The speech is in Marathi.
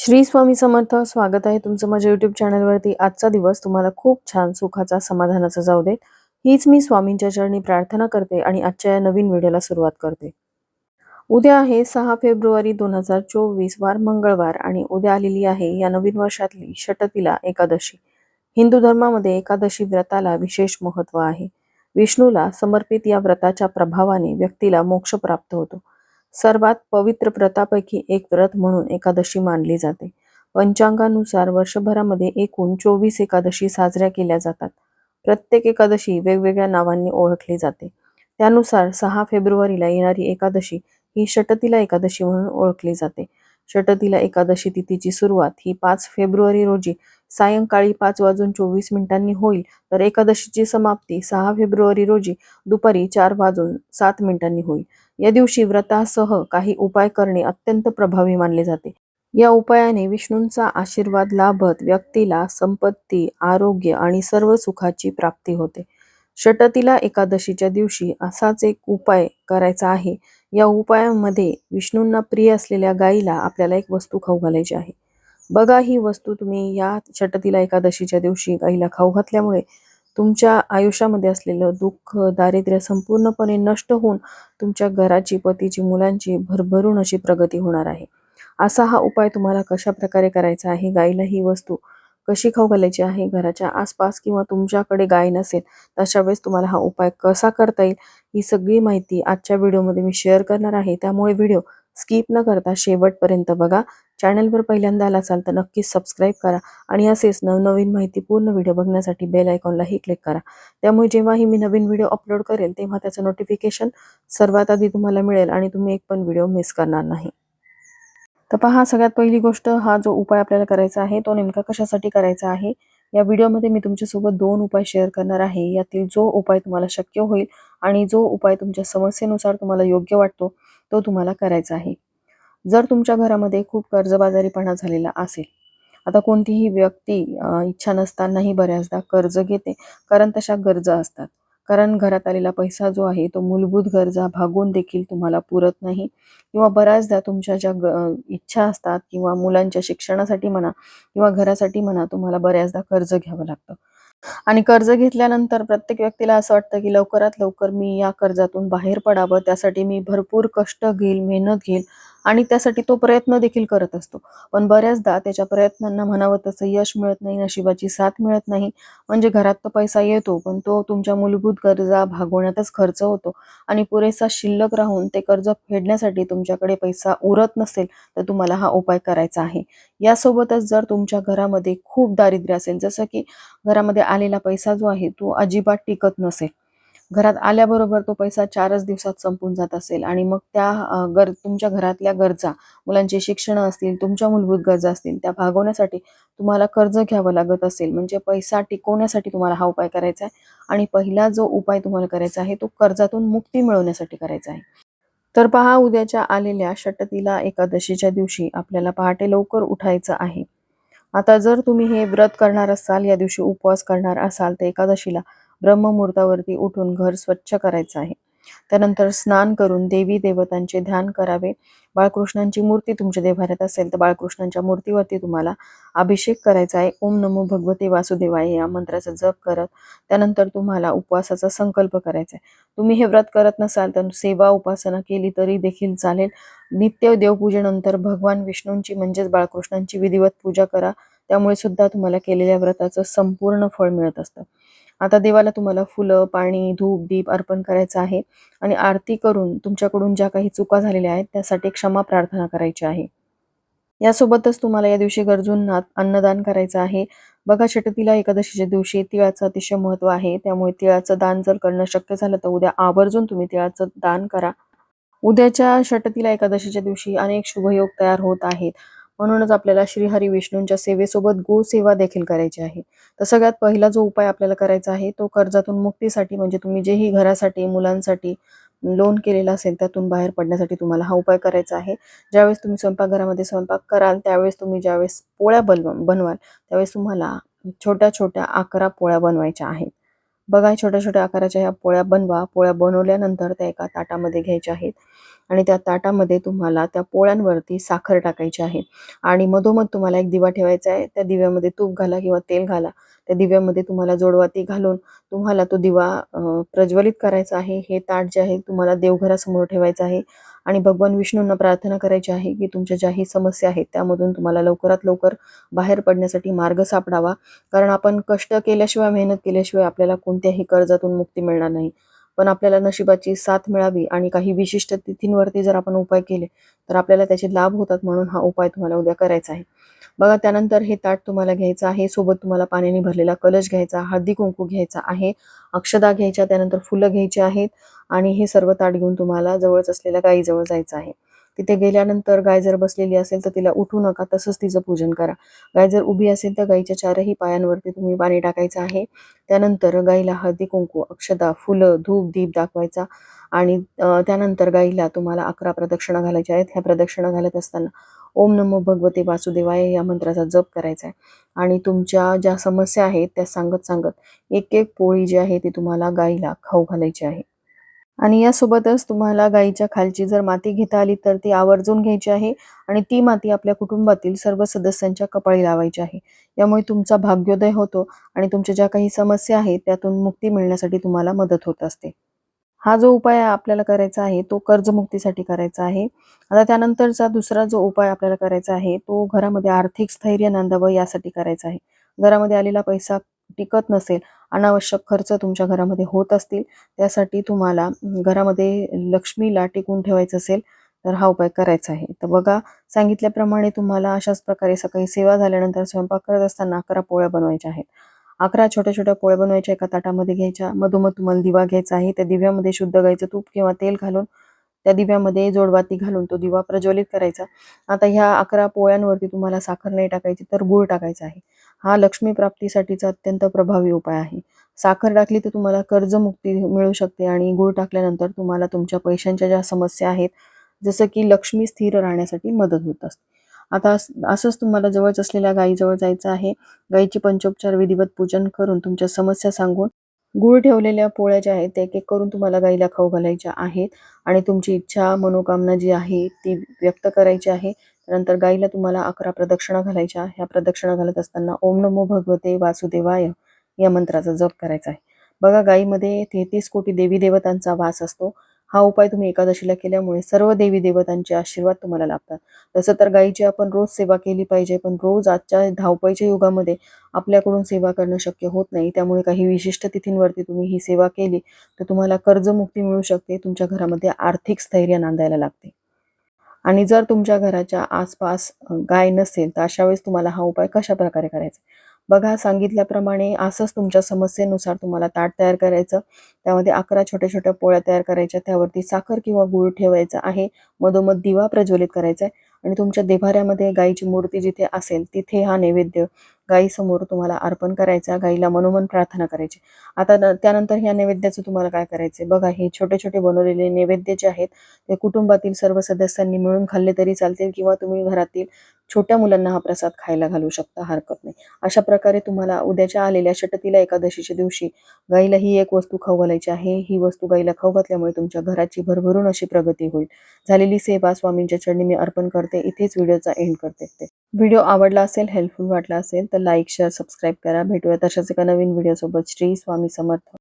श्री स्वामी समर्थ स्वागत आहे तुमचं माझ्या युट्यूब चॅनलवरती आजचा दिवस तुम्हाला खूप छान सुखाचा समाधानाचा जाऊ देत. हीच मी स्वामींच्या चरणी प्रार्थना करते आणि आजच्या या नवीन व्हिडिओला सुरुवात करते. उद्या आहे सहा फेब्रुवारी दोन हजार चोवीस वार मंगळवार आणि उद्या आलेली आहे या नवीन वर्षातली षटतिला एकादशी. हिंदू धर्मामध्ये एकादशी व्रताला विशेष महत्त्व आहे. विष्णूला समर्पित या व्रताच्या प्रभावाने व्यक्तीला मोक्ष प्राप्त होतो. सर्वात पवित्र व्रतापैकी एक व्रत म्हणून एकादशी मानली जाते. पंचांगानुसार वर्षभरामध्ये एकूण चोवीस एकादशी साजऱ्या केल्या जातात. प्रत्येक एकादशी वेगवेगळ्या नावांनी ओळखली जाते. त्यानुसार सहा फेब्रुवारीला येणारी एकादशी ही षटतिला एकादशी म्हणून ओळखली जाते. षटतिला एकादशी तिथीची सुरुवात ही पाच फेब्रुवारी रोजी सायंकाळी पाच वाजून चोवीस मिनिटांनी होईल. तर एकादशीची समाप्ती सहा फेब्रुवारी रोजी दुपारी चार वाजून सात मिनिटांनी होईल. या दिवशी व्रतासह काही उपाय करणे अत्यंत प्रभावी मानले जाते. या उपायाने विष्णूंचा आशीर्वाद लाभत व्यक्तीला संपत्ती आरोग्य आणि सर्व सुखाची प्राप्ती होते. षटतीला एकादशीच्या दिवशी असाच एक उपाय करायचा आहे. या उपायामध्ये विष्णूंना प्रिय असलेल्या गायीला आपल्याला एक वस्तू खाऊ घालायची आहे. बघा ही वस्तू तुम्ही या षटतीला एकादशीच्या दिवशी गाईला खाऊ घातल्यामुळे तुमच्या आयुष्यामध्ये असलेलं दुःख दारिद्र्य संपूर्णपणे नष्ट होऊन तुमच्या घराची पतीची मुलांची भरभरून अशी प्रगती होणार आहे. असा हा उपाय तुम्हाला कशा प्रकारे करायचा आहे? गाईला ही वस्तू कशी खाऊ घालायची आहे? घराच्या आसपास किंवा तुमच्याकडे गाय नसेल तशा वेळेस तुम्हाला हा उपाय कसा करता येईल? ही सगळी माहिती आजच्या व्हिडिओमध्ये मी शेअर करणार आहे. त्यामुळे व्हिडिओ स्किप न करता शेवटपर्यंत बघा. चॅनलवर पहिल्यांदा आला असाल तर नक्कीच सबस्क्राईब करा आणि असेच नवनवीन माहिती पूर्ण व्हिडिओ बघण्यासाठी बेल आयकॉनलाही क्लिक करा. त्यामुळे जेव्हाही मी नवीन व्हिडिओ अपलोड करेल तेव्हा त्याचं नोटिफिकेशन सर्वात आधी तुम्हाला मिळेल आणि तुम्ही एक पण व्हिडिओ मिस करणार नाही. तर पहा सगळ्यात पहिली गोष्ट हा जो उपाय आपल्याला करायचा आहे तो नेमका कशासाठी करायचा आहे? या व्हिडिओमध्ये मी तुमच्यासोबत दोन उपाय शेअर करणार आहे. यातील जो उपाय तुम्हाला शक्य होईल आणि जो उपाय तुमच्या समस्येनुसार तुम्हाला योग्य वाटतो तो तुम्हाला करायचा आहे. जर तुमच्या घरामध्ये खूप कर्जबाजारीपणा झालेला असेल आता कोणतीही व्यक्ती इच्छा नसतानाही बऱ्याचदा कर्ज घेते कारण तशा गरजा असतात. कारण घरात आलेला पैसा जो आहे तो मूलभूत गरजा भागून देखील तुम्हाला पुरत नाही. किंवा बऱ्याचदा तुमच्या ज्या इच्छा असतात किंवा मुलांच्या शिक्षणासाठी म्हणा किंवा घरासाठी म्हणा तुम्हाला बऱ्याचदा कर्ज घ्यावं लागतं. आणि कर्ज घेतल्यानंतर प्रत्येक व्यक्तीला असं वाटतं की लवकरात लवकर मी या कर्जातून बाहेर पडावं त्यासाठी मी भरपूर कष्ट घेईल मेहनत घेईल. आणि त्यासाठी तो प्रयत्न देखील करत असतो. पण बऱ्याचदा त्याच्या प्रयत्नांना म्हणावं तसं यश मिळत नाही नशिबाची साथ मिळत नाही. म्हणजे घरात तर पैसा येतो पण तो तुमच्या मूलभूत गरजा भागवण्यातच खर्च होतो. आणि पुरेसा शिल्लक राहून ते कर्ज फेडण्यासाठी तुमच्याकडे पैसा उरत नसेल तर तुम्हाला हा उपाय करायचा आहे. यासोबतच जर तुमच्या घरामध्ये खूप दारिद्र्य असेल जसं की घरामध्ये आलेला पैसा जो आहे तो अजिबात टिकत नसेल. घरात आल्याबरोबर तो पैसा चारच दिवसात संपून जात असेल आणि मग त्या गर तुमच्या घरातल्या गरजा मुलांची शिक्षण असतील तुमच्या मूलभूत गरजा असतील त्या भागवण्यासाठी तुम्हाला कर्ज घ्यावं लागत असेल. म्हणजे पैसा टिकवण्यासाठी तुम्हाला हा उपाय करायचा आहे. आणि पहिला जो उपाय तुम्हाला करायचा आहे तो कर्जातून मुक्ती मिळवण्यासाठी करायचा आहे. तर पहा उद्याच्या आलेल्या षटतीला एकादशीच्या दिवशी आपल्याला पहाटे लवकर उठायचं आहे. आता जर तुम्ही हे व्रत करणार असाल या दिवशी उपवास करणार असाल तर एकादशीला ब्रह्ममुहूर्तावरती उठून घर स्वच्छ करायचं आहे. त्यानंतर स्नान करून देवी देवतांचे ध्यान करावे. बाळकृष्णांची मूर्ती तुमच्या देवाऱ्यात असेल तर बाळकृष्णांच्या मूर्तीवरती तुम्हाला अभिषेक करायचा आहे. ओम नमो भगवते वासुदेवाय या मंत्राचा जप करत त्यानंतर तुम्हाला उपवासाचा संकल्प करायचा आहे. तुम्ही हे व्रत करत नसाल तर सेवा उपासना केली तरी देखील चालेल. नित्य देवपूजेनंतर भगवान विष्णूंची म्हणजेच बाळकृष्णांची विधिवत पूजा करा. त्यामुळे सुद्धा तुम्हाला केलेल्या व्रताचं संपूर्ण फळ मिळत असतं. आता देवाला तुम्हाला फुलं पाणी धूप दीप अर्पण करायचं आहे. आणि आरती करून तुमच्याकडून ज्या काही चुका झालेल्या आहेत त्यासाठी क्षमा प्रार्थना करायची आहे. यासोबतच तुम्हाला या दिवशी गरजूंना अन्नदान करायचं आहे. बघा षटतीला एकादशीच्या दिवशी तिळाचं अतिशय महत्त्व आहे. त्यामुळे तिळाचं दान जर करणं शक्य झालं तर उद्या आवर्जून तुम्ही तिळाचं दान करा. उद्याच्या षटतीला एकादशीच्या दिवशी अनेक शुभयोग तयार होत आहेत. म्हणूनच आपल्याला श्रीहरी विष्णूंच्या सेवेसोबत गोसेवा देखील करायची आहे. तर सगळ्यात पहिला जो उपाय आपल्याला करायचा आहे तो कर्जातून मुक्तीसाठी म्हणजे तुम्ही जेही घरासाठी मुलांसाठी लोन केलेला असेल त्यातून बाहेर पडण्यासाठी तुम्हाला हा उपाय करायचा आहे. ज्यावेळेस तुम्ही स्वयंपाकघरामध्ये स्वयंपाक कराल त्यावेळेस तुम्ही ज्यावेळेस पोळ्या बनव बनवाल त्यावेळेस तुम्हाला छोट्या छोट्या अकरा पोळ्या बनवायच्या आहेत. बघा छोट्या छोट्या आकाराच्या ह्या पोळ्या बनवा. पोळ्या बनवल्यानंतर त्या एका ताटामध्ये घ्यायच्या आहेत. आणि त्या ताटामध्ये तुम्हाला त्या पोळ्यांवरती साखर टाकायची आहे. आणि मधोमध तुम्हाला एक दिवा ठेवायचा आहे. त्या दिव्यामध्ये तूप घाला किंवा तेल घाला. त्या दिव्यामध्ये तुम्हाला जोडवाती घालून तुम्हाला तो दिवा प्रज्वलित करायचा आहे. हे ताट जे आहे तुम्हाला देवघरासमोर ठेवायचं आहे. आणि भगवान विष्णूंना प्रार्थना करायची आहे की तुमच्या ज्याही समस्या आहेत त्यामधून तुम्हाला लवकरात लवकर बाहेर पडण्यासाठी मार्ग सापडावा. कारण आपण कष्ट केल्याशिवाय मेहनत केल्याशिवाय आपल्याला कोणत्याही कर्जातून मुक्ती मिळणार नाही. पण आपल्याला नशिबाची साथ मिळावी आणि काही विशिष्ट तिथींवरती जर आपण उपाय केले तर आपल्याला त्याचे लाभ होतात म्हणून हा उपाय तुम्हाला उद्या करायचा आहे. बघा त्यानंतर हे ताट तुम्हाला घ्यायचं आहे. सोबत तुम्हाला पाण्याने भरलेला कलश घ्यायचा हळदी कुंकू घ्यायचा आहे अक्षदा घ्यायच्या त्यानंतर फुलं घ्यायची आहेत आणि हे सर्व ताट घेऊन तुम्हाला जवळच असलेल्या गाईजवळ जायचं आहे. तिथे गेल्यानंतर गाय जर बसलेली असेल तर तिला उठू नका तसंच तिचं पूजन करा. गाय जर उभी असेल तर गायीच्या चारही पायांवरती तुम्ही पाणी टाकायचं आहे. त्यानंतर गाईला हळदी कुंकू अक्षदा फुलं धूप दीप दाखवायचा आणि त्यानंतर गाईला तुम्हाला अकरा प्रदक्षिणा घालायच्या आहेत. ह्या प्रदक्षिणा घालत असताना ओम नमो भगवते वासुदेवाय या मंत्राचा जप करायचा आहे. आणि तुमच्या ज्या समस्या आहेत त्या सांगत सांगत एक एक पोळी जी आहे ती तुम्हाला गाईला खाऊ घालायची आहे. आणि यासोबतच तुम्हाला गाईच्या खालची जर माती घेता आली तर ती आवर्जून घ्यायची आहे आणि ती माती आपल्या कुटुंबातील सर्व सदस्यांच्या कपाळी लावायची आहे. यामुळे तुमचा भाग्योदय होतो आणि तुमच्या ज्या काही समस्या आहेत त्यातून मुक्ती मिळण्यासाठी तुम्हाला मदत होत असते. हा जो उपाय आपल्याला करायचा आहे तो कर्जमुक्तीसाठी करायचा आहे. आता त्यानंतरचा दुसरा जो उपाय आपल्याला करायचा आहे तो घरामध्ये आर्थिक स्थैर्य नांदावं यासाठी करायचा आहे. घरामध्ये आलेला पैसा टिकत नसेल अनावश्यक खर्च तुमच्या घरामध्ये होत असतील त्यासाठी तुम्हाला घरामध्ये लक्ष्मीला टिकून ठेवायचं असेल तर हा उपाय करायचा आहे. तर बघा सांगितल्याप्रमाणे तुम्हाला अशाच प्रकारे सकाळी सेवा झाल्यानंतर स्वयंपाक करत असताना अकरा पोळ्या बनवायच्या आहेत. अकरा छोट्या छोट्या पोळ्या बनवायच्या एका ताटामध्ये घ्यायच्या. मधोमध तुम्हाला दिवा घ्यायचा आहे. त्या दिव्यामध्ये शुद्ध गायचं तूप किंवा तेल घालून त्या दिव्यामध्ये जोडवाती घालून तो दिवा प्रज्वलित करायचा. आता ह्या अकरा पोळ्यांवरती तुम्हाला साखर नाही टाकायची तर गूळ टाकायचा आहे. हा लक्ष्मी प्राप्तीसाठीचा अत्यंत प्रभावी उपाय आहे. साखर टाकली तर तुम्हाला कर्जमुक्ती मिळू शकते आणि गूळ टाकल्यानंतर तुम्हाला तुमच्या पैशांच्या ज्या समस्या आहेत जसं की लक्ष्मी स्थिर राहण्यासाठी मदत होत असते. आता असंच तुम्हाला जवळच असलेल्या गायीजवळ जायचं आहे. गायीचे पंचोपचार विधिवत पूजन करून तुमच्या समस्या सांगून गूळ ठेवलेल्या पोळ्या ज्या आहेत त्या एक एक करून तुम्हाला गाईला खाऊ घालायच्या आहेत. आणि तुमची इच्छा मनोकामना जी आहे ती व्यक्त करायची आहे. त्यानंतर गाईला तुम्हाला अकरा प्रदक्षिणा घालायच्या. ह्या प्रदक्षिणा घालत असताना ओम नमो भगवते वासुदेवाय या मंत्राचा जप करायचा आहे. बघा गाईमध्ये तेहतीस कोटी देवी देवतांचा वास असतो. हा उपाय तुम्ही एकादशीला केल्यामुळे सर्व देवी देवतांचे आशीर्वाद तुम्हाला लाभतात. तसं तर गायीची आपण रोज सेवा केली पाहिजे पण रोज आजच्या धावपळीच्या युगामध्ये आपल्याकडून सेवा करणं शक्य होत नाही. त्यामुळे काही विशिष्ट तिथींवरती तुम्ही ही सेवा केली तर तुम्हाला कर्जमुक्ती मिळू शकते तुमच्या घरामध्ये आर्थिक स्थैर्य नांदायला लागते. आणि जर तुमच्या घराच्या आसपास गाय नसेल तर अशा वेळेस तुम्हाला हा उपाय कशा प्रकारे करायचा? बघा सांगितल्याप्रमाणे असंच तुमच्या समस्येनुसार तुम्हाला ताट तयार करायचं. त्यामध्ये अकरा छोट्या छोट्या पोळ्या तयार करायच्या. त्यावरती साखर किंवा गूळ ठेवायचा आहे. मधोमध दिवा प्रज्वलित करायचा आहे. आणि तुमच्या देभाऱ्यामध्ये गायीची मूर्ती जिथे असेल तिथे हा नैवेद्य गायीसमोर तुम्हाला अर्पण करायचा. गायीला मनोमन प्रार्थना करायची. आता त्यानंतर ह्या नैवेद्याचं तुम्हाला काय करायचंय? बघा हे छोटे छोटे बनवलेले नैवेद्य जे आहेत ते कुटुंबातील सर्व सदस्यांनी मिळून खाल्ले तरी चालतील किंवा तुम्ही घरातील छोट्या मुलांना हा प्रसाद खायला घालू शकता हरकत नाही. अशा प्रकारे तुम्हाला उद्याच्या आलेल्या षटतीला एकादशीच्या दिवशी गाईला ही एक वस्तू खाऊ घालायची आहे. ही वस्तू गाईला खाऊ घातल्यामुळे तुमच्या घराची भरभरून अशी प्रगती होईल. झालेली सेवा स्वामींच्या चरणी मी अर्पण करते. इथेच व्हिडिओचा एंड करते. ते व्हिडिओ आवडला असेल हेल्पफुल वाटला असेल तर लाईक शेअर सबस्क्राईब करा. भेटूया तशाच एका नवीन व्हिडिओ सोबत श्री स्वामी समर्थ.